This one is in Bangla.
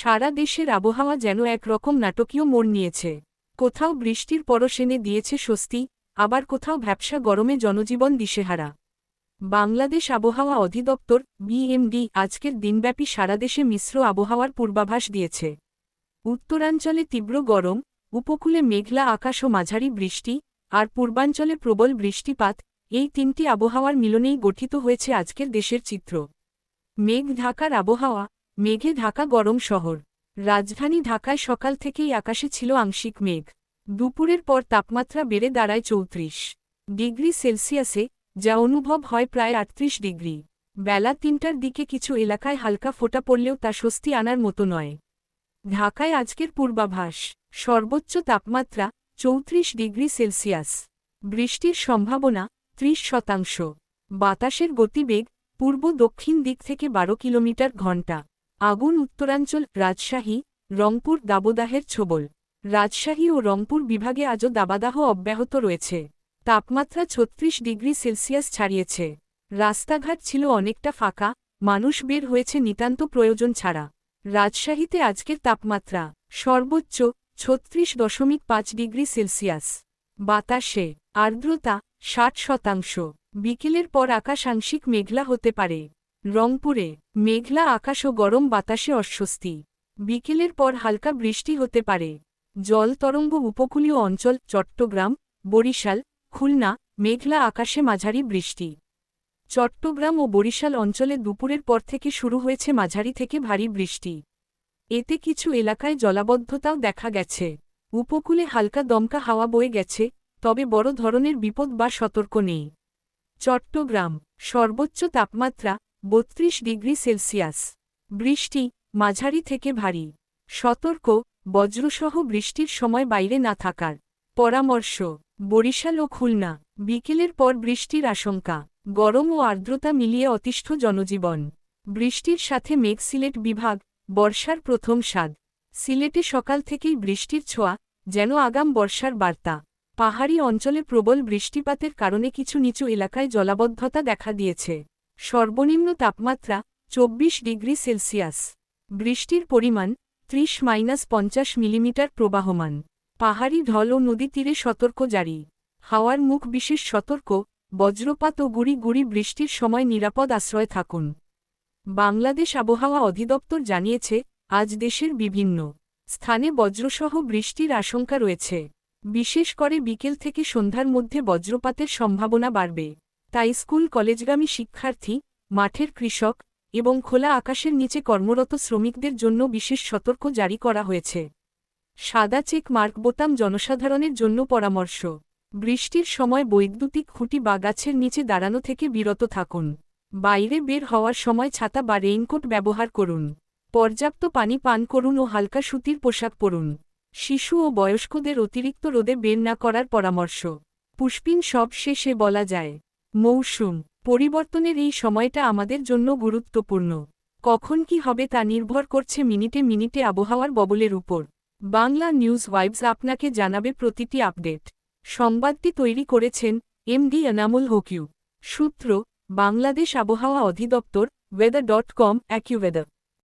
সারা দেশের আবহাওয়া যেন একরকম নাটকীয় মোড় নিয়েছে। কোথাও বৃষ্টির পরশ এনে দিয়েছে স্বস্তি, আবার কোথাও ভ্যাবসা গরমে জনজীবন দিশেহারা। বাংলাদেশ আবহাওয়া অধিদপ্তর, বিএমডি, আজকের দিনব্যাপী সারা দেশে মিশ্র আবহাওয়ার পূর্বাভাস দিয়েছে। উত্তরাঞ্চলে তীব্র গরম, উপকূলে মেঘলা আকাশ ও মাঝারি বৃষ্টি, আর পূর্বাঞ্চলে প্রবল বৃষ্টিপাত, এই তিনটি আবহাওয়ার মিলনেই গঠিত হয়েছে আজকের দেশের চিত্র। মেঘ ঢাকার আবহাওয়া মেঘে ঢাকা গরম শহর। রাজধানী ঢাকায় সকাল থেকেই আকাশে ছিল আংশিক মেঘ। দুপুরের পর তাপমাত্রা বেড়ে দাঁড়ায় চৌত্রিশ ডিগ্রি সেলসিয়াসে, যা অনুভব হয় প্রায় আটত্রিশ ডিগ্রি। বেলা তিনটার দিকে কিছু এলাকায় হালকা ফোটা পড়লেও তা স্বস্তি আনার মতো নয়। ঢাকায় আজকের পূর্বাভাস, সর্বোচ্চ তাপমাত্রা চৌত্রিশ ডিগ্রি সেলসিয়াস। বৃষ্টির সম্ভাবনা ত্রিশ শতাংশ। বাতাসের গতিবেগ পূর্ব দক্ষিণ দিক থেকে বারো কিলোমিটার ঘণ্টা আগুন উত্তরাঞ্চল, রাজশাহী, রংপুর, দাবদাহের ছোবল। রাজশাহী ও রংপুর বিভাগে আজও দাবাদাহ অব্যাহত রয়েছে। তাপমাত্রা ছত্রিশ ডিগ্রি সেলসিয়াস ছাড়িয়েছে। রাস্তাঘাট ছিল অনেকটা ফাঁকা, মানুষ বের হয়েছে নিতান্ত প্রয়োজন ছাড়া। রাজশাহীতে আজকের তাপমাত্রা সর্বোচ্চ ছত্রিশ দশমিক পাঁচ ডিগ্রি সেলসিয়াস। বাতাসে আর্দ্রতা ষাট শতাংশ। বিকেলের পর আকাশ আংশিক মেঘলা হতে পারে। রংপুরে মেঘলা আকাশ ও গরম বাতাসে অস্বস্তি। বিকেলের পর হালকা বৃষ্টি হতে পারে। জল তরঙ্গ উপকূলীয় অঞ্চল চট্টগ্রাম, বরিশাল, খুলনা, মেঘলা আকাশে মাঝারি বৃষ্টি। চট্টগ্রাম ও বরিশাল অঞ্চলে দুপুরের পর থেকে শুরু হয়েছে মাঝারি থেকে ভারী বৃষ্টি। এতে কিছু এলাকায় জলাবদ্ধতাও দেখা গেছে। উপকূলে হালকা দমকা হাওয়া বয়ে গেছে, তবে বড় ধরনের বিপদ বা সতর্ক নেই। চট্টগ্রাম সর্বোচ্চ তাপমাত্রা বত্রিশ ডিগ্রি সেলসিয়াস। বৃষ্টি, মাঝারি থেকে ভারী। সতর্ক, বজ্রসহ বৃষ্টির সময় বাইরে না থাকার। পরামর্শ, বরিশাল ও খুলনা। বিকেলের পর বৃষ্টির আশঙ্কা। গরম ও আর্দ্রতা মিলিয়ে অতিষ্ঠ জনজীবন। বৃষ্টির সাথে মেঘ সিলেট বিভাগ, বর্ষার প্রথম স্বাদ। সিলেটে সকাল থেকেই বৃষ্টির ছোঁয়া, যেন আগাম বর্ষার বার্তা। পাহাড়ি অঞ্চলে প্রবল বৃষ্টিপাতের কারণে কিছু নিচু এলাকায় জলাবদ্ধতা দেখা দিয়েছে। সর্বনিম্ন তাপমাত্রা চব্বিশ ডিগ্রি সেলসিয়াস। বৃষ্টির পরিমাণ ত্রিশ মাইনাস পঞ্চাশ মিলিমিটার প্রবাহমান। পাহাড়ি ঢল ও নদী তীরে সতর্ক জারি। হাওয়ার মুখ বিশেষ সতর্ক, বজ্রপাত ও গুড়ি গুড়ি বৃষ্টির সময় নিরাপদ আশ্রয় থাকুন। বাংলাদেশ আবহাওয়া অধিদপ্তর জানিয়েছে, আজ দেশের বিভিন্ন স্থানে বজ্রসহ বৃষ্টির আশঙ্কা রয়েছে। বিশেষ করে বিকেল থেকে সন্ধ্যার মধ্যে বজ্রপাতের সম্ভাবনা বাড়বে। তাই স্কুল কলেজগামী শিক্ষার্থী, মাঠের কৃষক এবং খোলা আকাশের নিচে কর্মরত শ্রমিকদের জন্য বিশেষ সতর্ক জারি করা হয়েছে। সাদা চেক মার্ক বোতাম জনসাধারণের জন্য পরামর্শ। বৃষ্টির সময় বৈদ্যুতিক খুঁটি বা গাছের নিচে দাঁড়ানো থেকে বিরত থাকুন। বাইরে বের হওয়ার সময় ছাতা বা রেইনকোট ব্যবহার করুন। পর্যাপ্ত পানি পান করুন ও হালকা সুতির পোশাক পরুন। শিশু ও বয়স্কদের অতিরিক্ত রোদে বের না করার পরামর্শ। পুষ্পিন সব শেষে বলা যায়। মৌসুম, পরিবর্তনের এই সময়টা আমাদের জন্য গুরুত্বপূর্ণ। কখন কি হবে তা নির্ভর করছে মিনিটে মিনিটে আবহাওয়ার ববলের উপর। বাংলা নিউজ ওয়াইবস আপনাকে জানাবে প্রতিটি আপডেট। সংবাদটি তৈরি করেছেন এম ডি এনামুল হকিউ। সূত্র, বাংলাদেশ আবহাওয়া অধিদপ্তর ওয়েদার ডট কম অ্যাকিউওয়েদার